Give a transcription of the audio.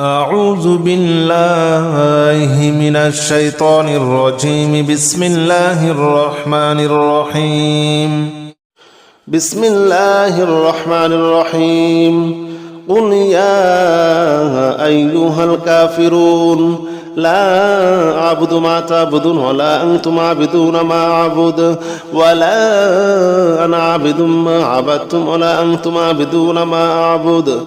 أعوذ بالله من الشيطان الرجيم. بسم الله الرحمن الرحيم. بسم الله الرحمن الرحيم. قل يا أيها الكافرون لا أعبد ما تعبدون ولا أنتم عابدون ما أعبد ولا أنا عابد ما عبدتم ولا أنتم عابدون ما أعبد.